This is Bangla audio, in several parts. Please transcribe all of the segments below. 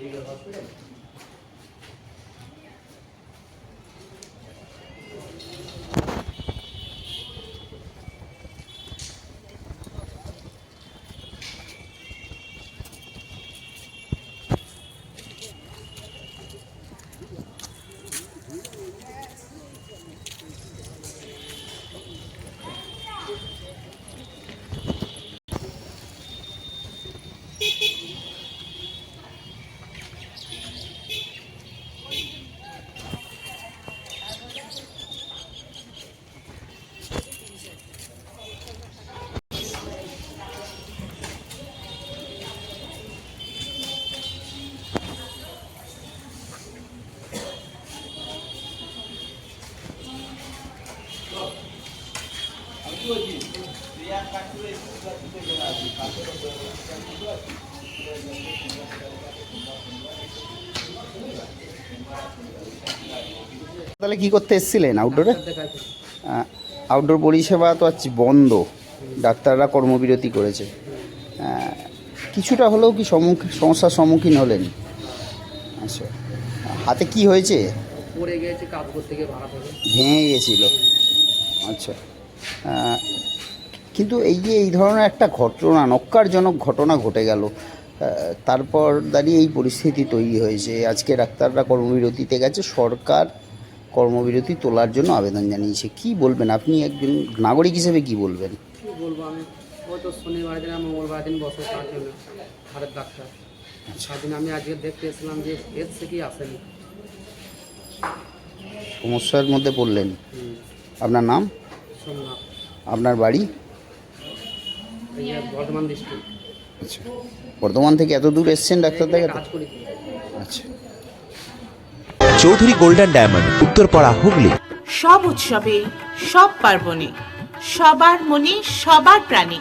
여기가 풀려 তাহলে কি করতে এসেছিলেন আউটডোরে আউটডোর পরিষেবা তো আজ বন্ধ। ডাক্তাররা কর্মবিরতি করেছে। কিছুটা হলেও কি সম্মুখীন সমস্যার সম্মুখীন হলেন? আচ্ছা হাতে কি হয়েছে? পড়ে গিয়েছে ভেঙে গেছিল আচ্ছা। কিন্তু এই যে এই ধরনের একটা ঘটনা নক্কারজনক ঘটনা ঘটে গেল তারপর দাঁড়িয়ে এই পরিস্থিতি তৈরি হয়েছে। আজকে ডাক্তাররা কর্মবিরতিতে গেছে সরকার কর্মবিরতি তোলার জন্য আবেদন জানিয়েছে। কি বলবেন আপনি একজন নাগরিক হিসেবে কি বলবেন? কি বলব আমি? ওই শনিবার দিন আর মঙ্গলবার দিন বছর তার জন্য হাড়ের ডাক্তার। সারাদিন আমি আজকে দেখতে এসেছিলাম যে এসছে কি আসেনি। সমস্যার মধ্যে পড়লেন? আপনার নাম? সোমনাথ আপনার বাড়ি? বর্ধমান ডিস্ট্রিক্ট আচ্ছা। বর্ধমান থেকে এত দূর এসছেন ডাক্তার দেখাতে? আচ্ছা। Chowdhury golden diamond Uttarpara Hooghly. সব উৎসবে সব পার্বণে সবার মনে সবার প্রাণে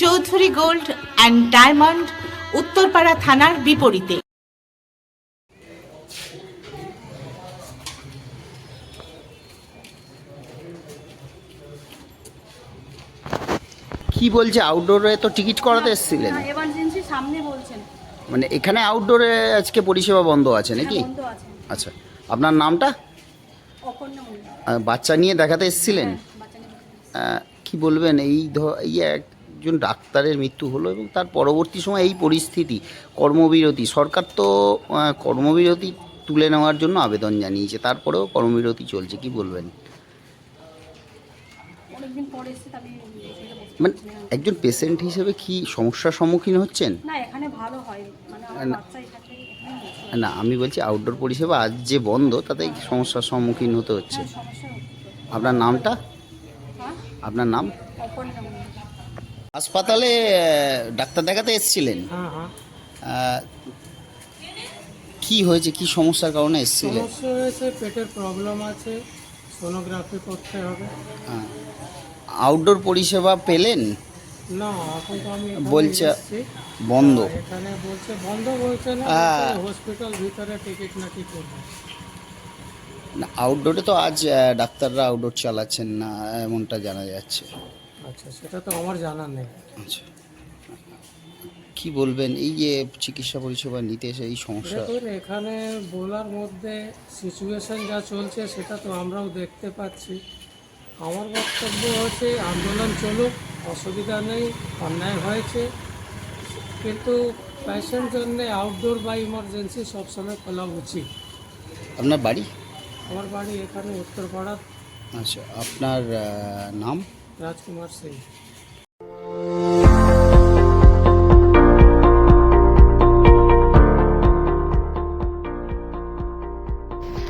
Chowdhury gold and diamond Uttarpara থানার বিপরীতে। কি বলছে? আউটডোরে তো টিকিট করাতে এসেছিলেন। এমার্জেন্সি সামনে বলছেন। মানে এখানে আউটডোরে আজকে পরিষেবা বন্ধ আছে নাকি? হ্যাঁ, বন্ধ আছে। আচ্ছা আপনার নামটা? অপর্ণা মন্ডল আহ, বাচ্চা নিয়ে দেখাতে এসেছিলেন? বাচ্চা নিয়ে আহ, কি বলবেন এই ধ- এই একজন ডাক্তারের মৃত্যু হলো এবং তার পরবর্তী সময় এই পরিস্থিতি কর্মবিরতি। সরকার তো আহ, কর্মবিরতি তুলে নেওয়ার জন্য আবেদন জানিয়েছে তারপরেও কর্মবিরতি চলছে কি বলবেন? অনেকদিন পরে এসেছে তবে মানে একজন পেশেন্ট হিসেবে কি সমস্যার সম্মুখীন হচ্ছেন? না এখানে ভালো হয়। মানে আমার না। বাচ্চা এখানে না আমি বলছি আউটডোর পরিষেবা আজ যে বন্ধ তাতে সমস্যার সম্মুখীন হতে হচ্ছে? হ্যাঁ। আপনার নামটা? হ্যাঁ? আপনার নাম? হাসপাতালে ডাক্তার দেখাতে এসেছিলেন? হ্যাঁ হ্যাঁ। কি হয়েছে? কি সমস্যার কারণে এসেছিলেন? সমস্যা হয়েছে পেটের প্রবলেম আছে সোনোগ্রাফি করতে হবে। আউটডোর পরিষেবা পেলেন? না এখন তো আমি বলছে বন্ধ। এখানে বলছে বন্ধ বলছে না। হসপিটাল ভিতরে টিকিট নাকি করবে? না আউটডোরে তো আজ ডাক্তাররা আউটডোর চালাচ্ছেন না এমনটা জানা যাচ্ছে। আচ্ছা সেটা তো আমার জানা নেই। আচ্ছা। কি বলবেন? এই যে চিকিৎসা পরিষেবা নিতে এসে এই সমস্যা এখানে বলার মধ্যে সিচুয়েশন যা চলছে সেটা তো আমরাও দেখতে পাচ্ছি। আমার বক্তব্য হচ্ছে আন্দোলন চলুক অসুবিধা নেই অন্যায় হয়েছে। কিন্তু পেশেন্ট জন্য আউটডোর বা ইমার্জেন্সি সবসময় খোলা উচিত। আপনার বাড়ি? আমার বাড়ি এখানে উত্তরপাড়া। আচ্ছা আপনার নাম? রাজকুমার সিং।